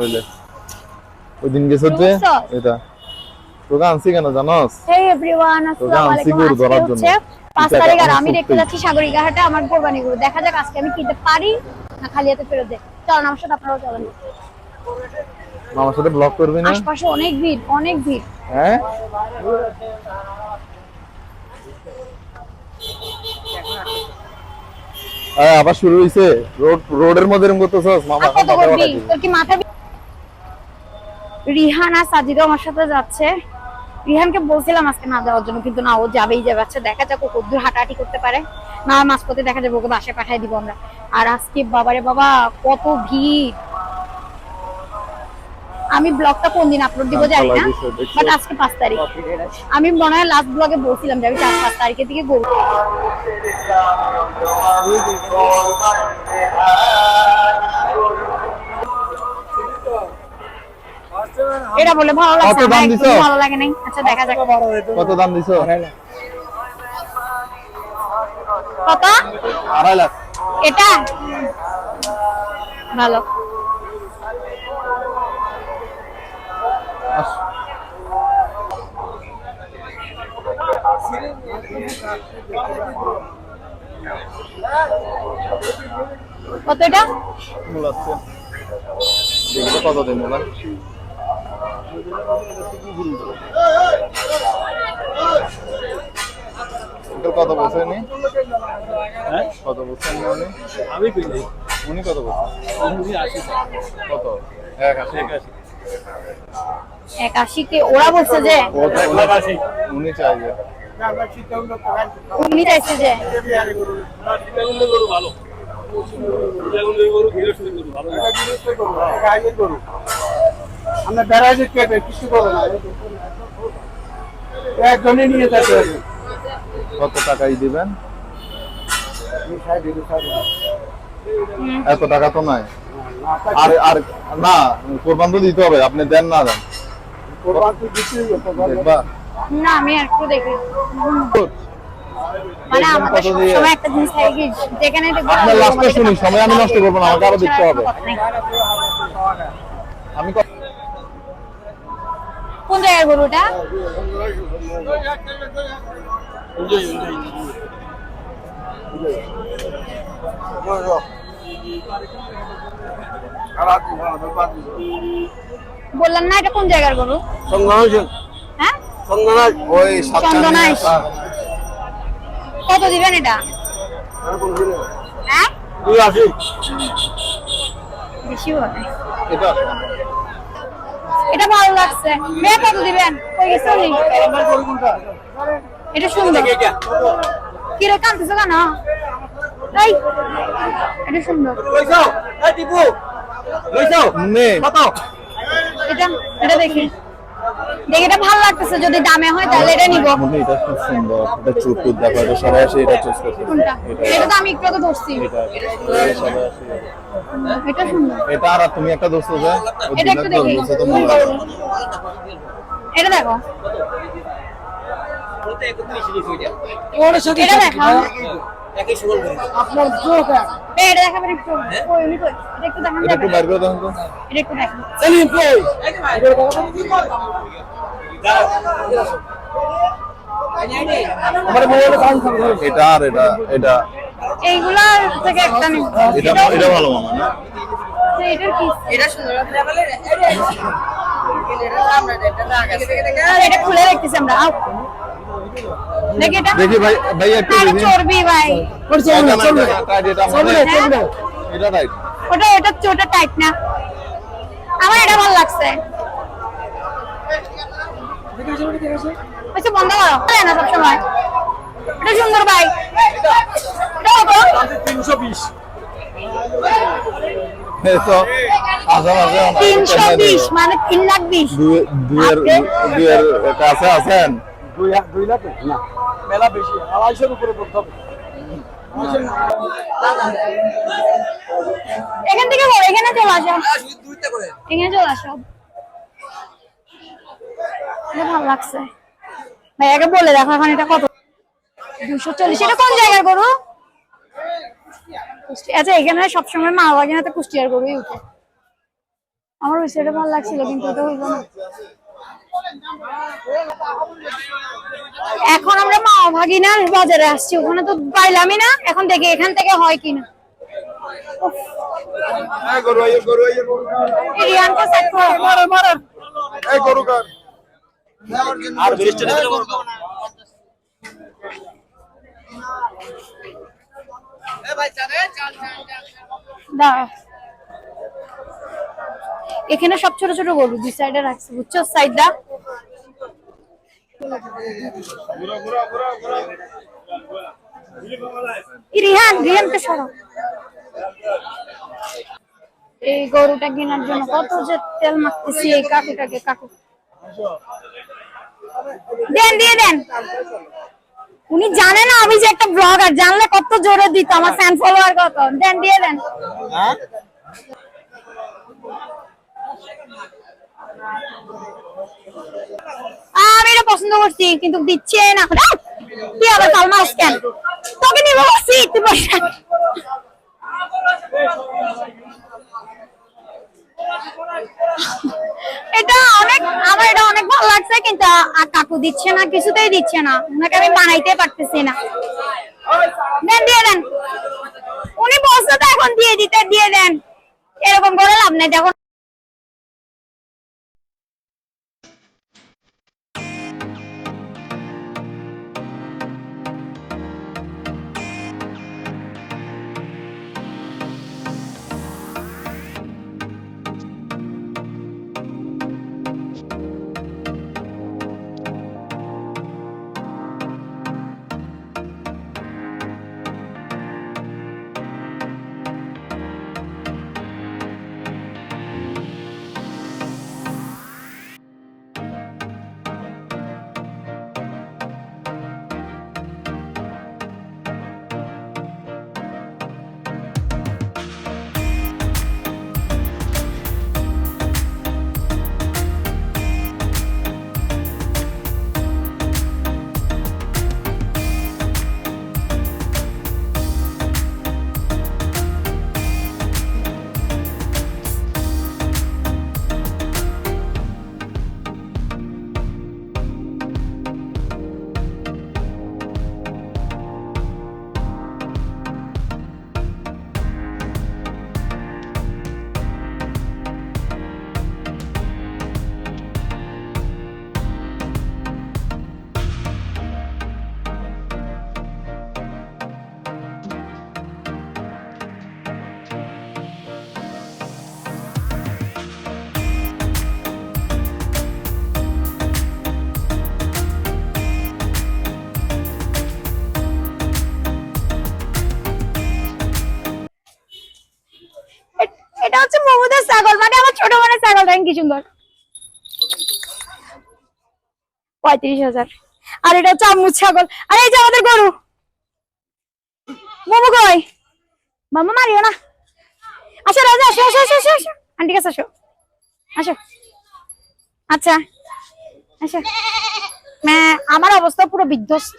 বলে। ওই দিন গেছে যে এটা। তোকে আনছি কেন জানোস? হেই এভরিওয়ান আসসালামু আলাইকুম। আজকে ধরার জন্য। হচ্ছে পাঁচ তারিখ আর আমি দেখতে যাচ্ছি আমার কোরবানি গরু। দেখা যাক আজকে আমি কিনতে পারি না খালি হাতে ফেরত দেয় চলুন আমার সাথে আপনারাও চলেন। আমার সাথে ব্লগ করবি না? আশপাশে অনেক ভিড় অনেক ভিড়। হ্যাঁ? আবার শুরু হইছে। রোড রোডের মধ্যে এরকম করতেছস মামা। তোর কি মাথা রিহান আর সাজিদও আমার সাথে যাচ্ছে। রিহানকে বলছিলাম আজকে না যাওয়ার জন্য কিন্তু না ও যাবেই যাবে। আচ্ছা দেখা যাক ও কদ্দূর হাঁটাহাঁটি করতে পারে। না মাঝপথে দেখা যাবে ওকে বাসায় পাঠিয়ে দিব আমরা। আর আজকে বাবারে বাবা কত ভিড়! আমি ব্লগটা কোন দিন আপলোড দিব জানি না? বাট আজকে পাঁচ তারিখ। আমি মনে হয় লাস্ট ব্লগে বলছিলাম যে আমি চার পাঁচ তারিখের দিকে গরু এটা বলে ভালো লাগছে? একদমই ভালো লাগে নাই। আচ্ছা দেখা যাক। কত দাম দিছো? কত? আড়াই লাখ। এটা? ভালো। কত এটা? মূল আছে। দেখি কত দিন না কত বছর নি কত বছর উনি আমি কিনি উনি কত বছর আমি আসি কত এক আশি একাশি কে ওরা বলছে যে উনি উনি চাই যে উনি চাইছে যে ভালো ভালো আমরা যে কেটে কিছু করব না। একজনে নিয়ে যেতে হবে। কত টাকাই দিবেন? এত টাকা তো নাই। আর আর না কোরবান তো দিতে হবে আপনি দেন না দেন। কোরবান তো দিতেই হতো, না আমি একটু দেখি। মানে আমাদের সময় একটা জিনিস থাকে যেখানে দেখব আপনার আমাদের শুনি সময় আমি নষ্ট করব না আমাকে আরও দেখতে হবে। আমি কোন জায়গার গরুটা বললাম না এটা কোন জায়গার গরু? হ্যাঁ। কত দিবেন এটা? হ্যাঁ? বেশি হবে। এটা ভালো লাগছে। মেয়ে কত দিবেন? এটা সুন্দর। কিরে কাঁদতেছো কেন? এই এটা সুন্দর। নে। এটা এটা দেখি। দেখি এটা ভালো লাগতেছে যদি দামে হয় তাহলে এটা নিব। মনে এটা খুব সুন্দর। এটা চুপ চুপ দেখো এটা সবাই আসে এটা চুজ করতে এটা এটা তো আমি একটু আগে ধরছি। এটা এটা সবাই আসে। এটা সুন্দর। এটা আর তুমি একটা দোস্ত যে? এটা একটু দেখি। দোস্ত তো মনে হয়। এটা দেখো। এটা দেখো আপনার চোখ এক। এই, এটা দেখাবেন একটু কই উনি কই এটা একটু দেখান একটু? বাইর করে দেখুন তো এটা একটু দেখেন আমার মোবাইলে গান এটা আর এটা এটা এইগুলার থেকে একটা নিব এটা এটা ভালো মামা না এটার কি এটা সুন্দর এটা খুলে রাখতেছি আমরা। দেখি এটা। দেখি ভাই ভাই একটু দেখি। চর্বি ভাই। এটা না, এটা টাইট, এটা। চলবে। এটা টাইট ওটা ওটা ওটা টাইট না। আমার এটা ভালো লাগছে। আচ্ছা বন্ধ করো। তাই না সবসময়। এটা সুন্দর ভাই। এটা কত? তিনশো বিশ। মানে তিন লাখ বিশ। কাছে আছেন? দুই দুই লাখ? না। মেলা বেশি। আড়াইশোর উপরে পড়তে হবে। এখান থেকে বলো এখানে চলে আসো। এখানে চলে আসো। ভালো লাগছে। ভাই আগে বলে দেখো এখন এটা কত? দুশো চল্লিশ। এটা কোন জায়গার গরু? আচ্ছা এখানে সবসময় মা বাবা কিনাতে কুষ্টিয়ার গরুই উঠে। আমার বিষয়টা ভালো লাগছিল কিন্তু ওটা হইল না। এখন আমরা মা ভাগিনার বাজারে আসছি ওখানে তো পাইলামই না এখন দেখি এখান থেকে হয় কিনা। এই গরু এই গরু এই গরু এই রিয়ানকে সেট করো মারে মারে এই গরু কার আর বৃষ্টি দিলে দাঁড়া এখানে সব ছোট ছোট গরু, দুই সাইডে রাখছে, বুঝছ? সাইডটা রিহান, রিহানকে সরাও। এই গরুটা কেনার জন্য কত যে তেল মাখতেছি, এই কাকুটাকে, কাকু। দেন, দিয়ে দেন। উনি জানে না আমি যে একটা ব্লগার, জানলে কত জোরে দিত, আমার ফ্যান ফলোয়ার কত। দেন, দিয়ে দেন। আমি এটা পছন্দ করছি, কিন্তু দিচ্ছে না। কেন তোকে নিবো অনেক, আমার এটা অনেক ভালো লাগছে, কিন্তু আ- কাকু দিচ্ছে না, কিছুতেই দিচ্ছে না। ওনাকে আমি বানাইতে পারতেছি না। দেন, দিয়ে দেন। উনি বলছে তো এখন দিয়ে দিতে, দিয়ে দেন। এরকম করে লাভ নাই, দেখো। এটা হচ্ছে মমতার ছাগল মানে আমার ছোট বোনের ছাগল, দেখেন কি সুন্দর। পঁয়ত্রিশ হাজার। আর এটা হচ্ছে আম্মুর ছাগল। আর এই যে আমাদের গরু। মোমো কই? মামা মারিও না। আসো রাজা, আসো আসো আসো আসো আসো। আন্টি কাছে আসো। আসো। আচ্ছা। আসো। মা, আমার অবস্থা পুরো বিধ্বস্ত।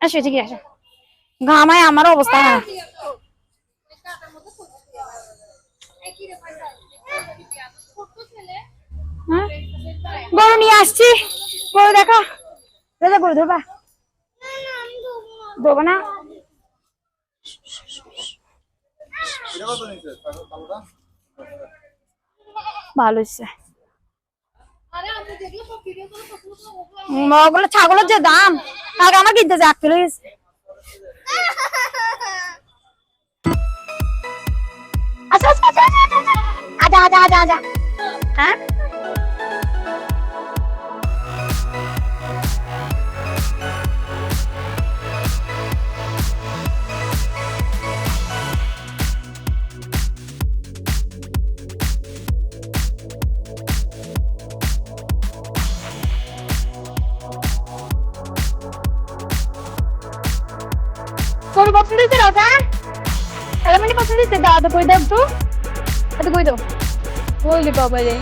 আসো ঠিক আছে ঘামায় আমার অবস্থা। হ্যাঁ? গরু নিয়ে আসছি। গরু দেখো। দাদা গরু ধরবা? ধরবো না? ভালো হচ্ছে ওগুলো ছাগলের যে দাম। আগে আমার কিনতে যে আটকে আচ্ছা আচ্ছা, আচ্ছা আচ্ছা আচ্ছা। আচ্ছা আচ্ছা আচ্ছা আচ্ছা। হ্যাঁ? kasi da, ada po yung dev to. Ada po ito. Holy baba din.